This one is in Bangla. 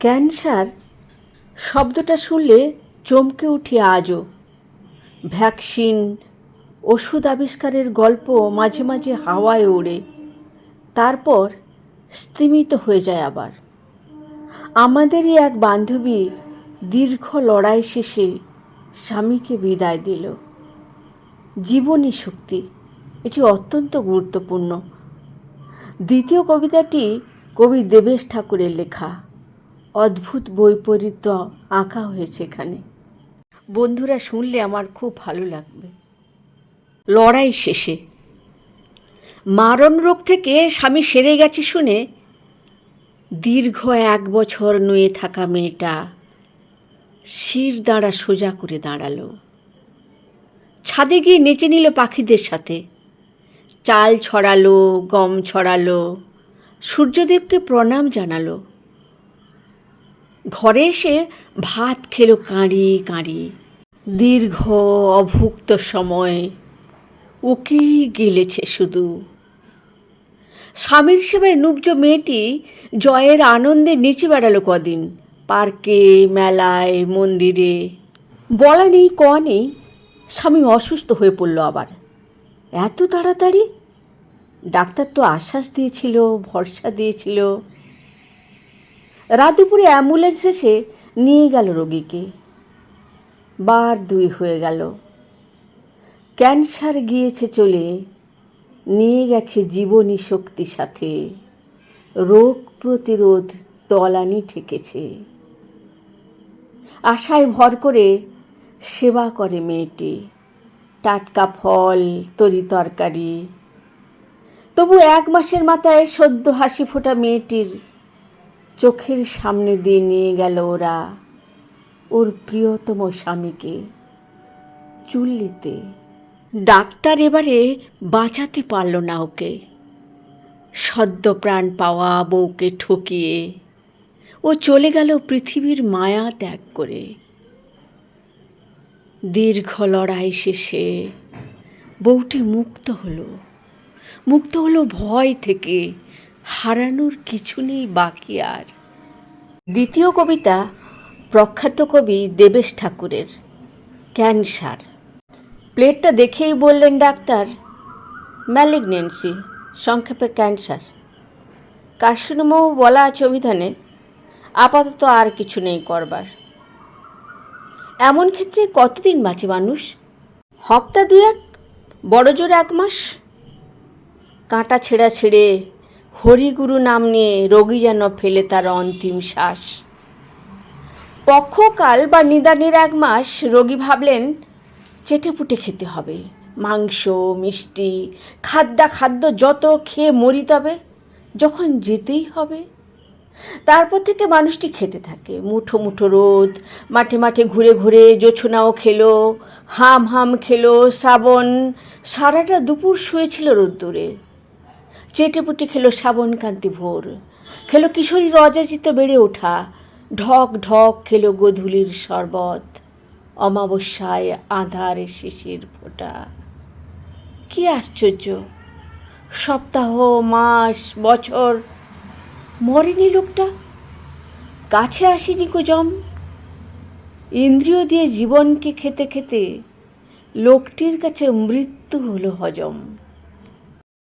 ক্যান্সার শব্দটা শুনলে চমকে উঠি আজও। ভ্যাকসিন, ওষুধ আবিষ্কারের গল্প মাঝে মাঝে হাওয়ায় ওড়ে। তারপর স্তিমিত হয়ে যায় আবার। আমাদেরই এক বান্ধবী দীর্ঘ লড়াই শেষে স্বামীকে বিদায় দিল। জীবনী শক্তি, এটি অত্যন্ত গুরুত্বপূর্ণ। দ্বিতীয় কবিতাটি কবি দেবেশ ঠাকুরের লেখা। অদ্ভুত বৈপরীত্য আঁকা হয়েছে এখানে। বন্ধুরা শুনলে আমার খুব ভালো লাগবে। লড়াই শেষে। মারণ রোগ থেকে স্বামী সেরে গেছে শুনে দীর্ঘ এক বছর নুয়ে থাকা মেয়েটা শির দাঁড়া সোজা করে দাঁড়াল। ছাদে গিয়ে নেচে নিল পাখিদের সাথে। চাল ছড়ালো, গম ছড়ালো, সূর্যদেবকে প্রণাম জানালো। ঘরে এসে ভাত খেলো কাঁড়ি কাঁড়ি। দীর্ঘ, অভুক্ত সময় ওকেই গিলেছে শুধু। স্বামীর সেবায় নুব্জ মেয়েটি জয়ের আনন্দে নেচে বেড়ালো কদিন, পার্কে, মেলায়, মন্দিরে। বলা নেই, ক নেই, স্বামী অসুস্থ হয়ে পড়ল আবার। এত তাড়াতাড়ি? ডাক্তার তো আশ্বাস দিয়েছিল, ভরসা দিয়েছিল। রাত দুপুরে অ্যাম্বুলেন্স এসে নিয়ে গেল রোগীকে। বার দুই হয়ে গেল। ক্যান্সার গিয়েছে চলে নিয়ে গেছে জীবনী শক্তি সাথে। রোগ প্রতিরোধ তলানি ঠেকেছে। আশায় ভর করে সেবা করে মেয়েটি। টাটকা ফল, তরি তরকারি। তবু এক মাসের মাথায় সদ্য হাসি ফোটা মেয়েটির চোখের সামনে দিয়ে নিয়ে গেল ওরা। ওর প্রিয়তম স্বামীকে। চুল্লিতে। ডাক্তার এবারে বাঁচাতে পারল না ওকে। সদ্য প্রাণ পাওয়া বউকে ঠকিয়ে। ও চলে গেল পৃথিবীর মায়া ত্যাগ করে। দীর্ঘ লড়াই শেষে বউটি মুক্ত হলো। মুক্ত হলো ভয় থেকে। হারানোর কিছু নেই বাকি আর। দ্বিতীয় কবিতা প্রখ্যাত কবি দেবেশ ঠাকুরের, ক্যান্সার। প্লেটটা দেখেই বললেন ডাক্তার, ম্যালিগনেন্সি, সংক্ষেপে ক্যান্সার। কার্সিনোমও বলা আছে অভিধানে, আপাতত আর কিছু নেই করবার। এমন ক্ষেত্রে কতদিন বাঁচে মানুষ? হপ্তা দু এক বড় জোর এক মাস? কাঁটা ছেঁড়া ছেড়ে হরিগুরু নাম নিয়ে রোগী যেন ফেলে তার অন্তিম শ্বাস। পক্ষকাল বা নিদানের এক মাস রোগী ভাবলেন, চেটেপুটে খেতে হবে, মাংস, মিষ্টি খাদ্যা খাদ্য যত খেয়ে মরি তবে যখন যেতেই হবে। তারপর থেকে মানুষটি খেতে থাকে, মুঠো মুঠো রোদ, মাঠে মাঠে ঘুরে ঘুরে জোছনাও খেলো, হাম হাম খেলো, শ্রাবণ, সারাটা দুপুর শুয়েছিল রোদ্দুরে। চেটেপুটে খেলো শ্রাবণকান্তি ভোর। খেলো কিশোরীর অযাচিত বেড়ে ওঠা। ঢক ঢক খেলো গোধূলির শরবত। অমাবস্যায় আধার শিশির ফোঁটা। কি আশ্চর্য! সপ্তাহ, মাস, বছর, মরেনি লোকটা? কাছে আসেনি কো জম ইন্দ্রিয় দিয়ে জীবনকে খেতে খেতে লোকটির কাছে মৃত্যু হলো হজম।